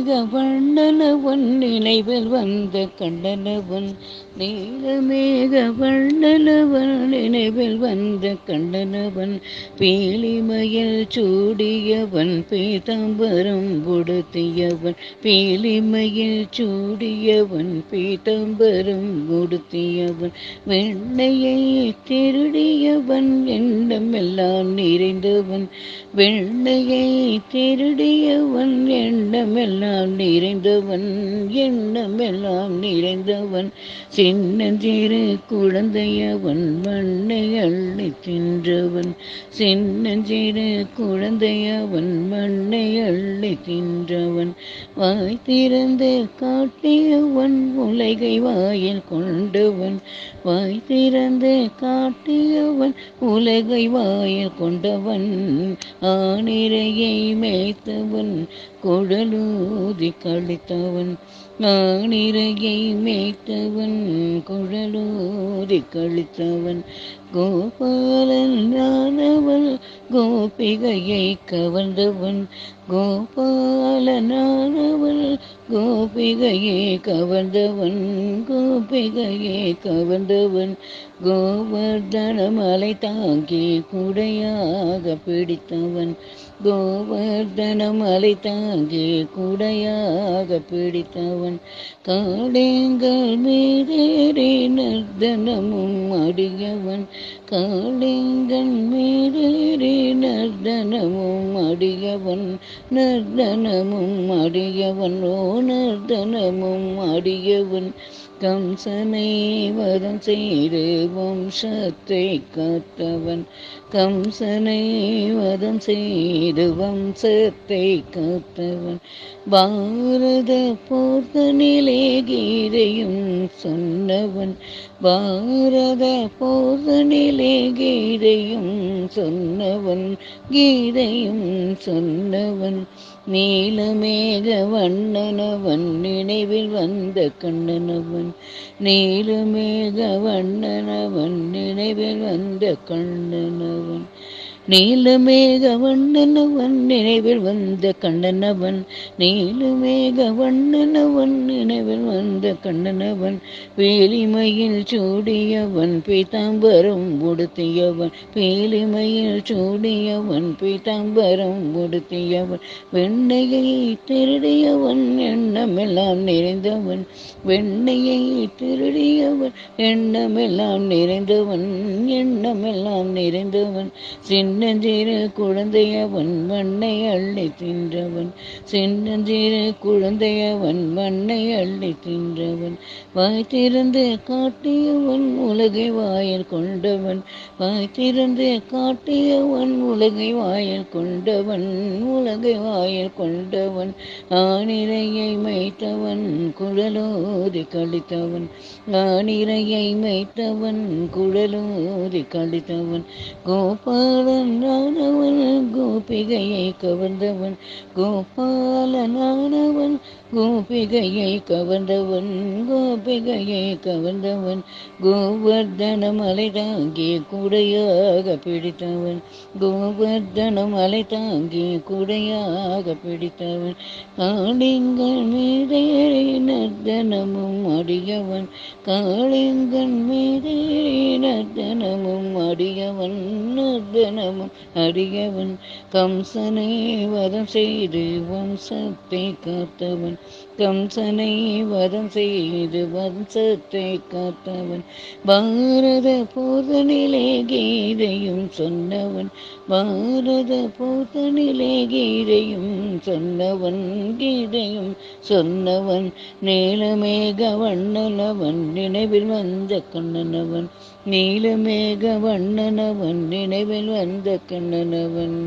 வண்ணனவன் நினைவில் வந்த கண்டனவன் நீலமேக வண்ணனவன் நினைவில் வந்த கண்டனவன் பீலிமயில் சூடியவன் பீதம்பரம் உடுத்தியவன். பீலிமயில் சூடியவன் பீதம்பரம் உடுத்தியவன். வெண்ணையை திருடியவன் எண்ணமெல்லாம் நிறைந்தவன். வெண்ணையை திருடியவன் எண்ணமெல்லாம் நிறைந்தவன் எண்ணமெல்லாம் நிறைந்தவன். சின்ன சிறு குழந்தையவன் மண்ணை அள்ளி தின்றவன். சின்ன சிறு குழந்தையவன் மண்ணை அள்ளி தின்றவன். வாய் திறந்து காட்டியவன் உலகை வாயில் கொண்டவன். வாய் திறந்து காட்டியவன் உலகை வாயில் கொண்டவன். ஆனிரையை மேய்த்தவன் குழலூதி கழித்தவன் ஆனிரையை மேய்த்தவன் குழலூதி கழித்தவன் கோபாலன் ஞானவன் கோபிகையை கவர்ந்தவன் கோபாலனானவன் கோபிகையே கவர்ந்தவன் கோபிகையே கவர்ந்தவன். கோவர்தன மலை தாங்கி குடையாக பிடித்தவன். கோவர்தன மலை தாங்கி குடையாக பிடித்தவன். காடேங்கள் மீதேறி நர்தனமும் அடியவன். காளிங்கன் மீதேறி நர்தனமும் அடியவன். நர்தனமும் அடியவன் ஓ நர்தனமும் அடியவன் கம்சனை வதம் செய்து வம்சத்தை காத்தவன் கம்சனை வதம் செய்து வம்சத்தை காத்தவன் பாரத போர்தனிலே கீதையும் சொன்னவன். பாரத போர்தனிலே கீதையும் சொன்னவன். கீதையும் சொன்னவன். நீலமேக வண்ணனவன். நினைவில் வந்த கண்ணனவன். நீலமேக வண்ணனவன் நினைவில் வந்த கண்ணனவன். நீலமேகவண்ணனவன் நினைவில் வந்த கண்ணனவன். நீலமேகவண்ணனவன் நினைவில் வந்த கண்ணனவன். வேலிமையில் சூடியவன் பீதாம்பரம் உடுத்தியவன். வேலிமையில் சூடியவன் பீதாம்பரம் உடுத்தியவன். வெண்ணையை திருடியவன் எண்ணமெல்லாம் நிறைந்தவன். வெண்ணையை திருடியவன் எண்ணமெல்லாம் நிறைந்தவன். எண்ணமெல்லாம் நிறைந்தவன். சின்ன சின்னஞ்சிறு குழந்தையவன் மண்ணை அள்ளி தின்றவன். சின்னஞ்சிறு குழந்தையவன் மண்ணை அள்ளி தின்றவன். வாய்த்திருந்து காட்டியவன் உலகை வாயில் கொண்டவன். வாய்த்திருந்து காட்டியவன் உலகை வாயில் கொண்டவன். உலகை வாயில் கொண்டவன். ஆனிரையை மேய்த்தவன் குழலோதி கழித்தவன். ஆனிரையை மேய்த்தவன் குழலோதி கழித்தவன். கோபாலன் ஆனவன் கோபிகையை கவர்ந்தவன் கோபாலனானவன் கோபிகையை கவர்ந்தவன் கோபிகையை கவர்ந்தவன் கோவர்தன மலை தாங்கி குடையாக பிடித்தவன் கோவர்தன மலை தாங்கி குடையாக பிடித்தவன் காளிங்கள் மீதேறி நர்தனமும் அடியவன் காளிங்கள் மீதேறி நர்தனமும் அடியவன் நர்தனம் நர்தனமும் அடியவன் கம்சனை வதம் செய்து வம்சத்தை காத்தவன். கம்சனை வதம் செய்து வம்சத்தை காத்தவன். பாரத போதனிலே கீதையும் சொன்னவன். பாரத போதனிலே கீதையும் சொன்னவன். கீதையும் சொன்னவன். நீலமேக வண்ணனவன் நினைவில் வந்த கண்ணனவன். நீலமேக வண்ணனவன் நினைவில் வந்த கண்ணனவன்.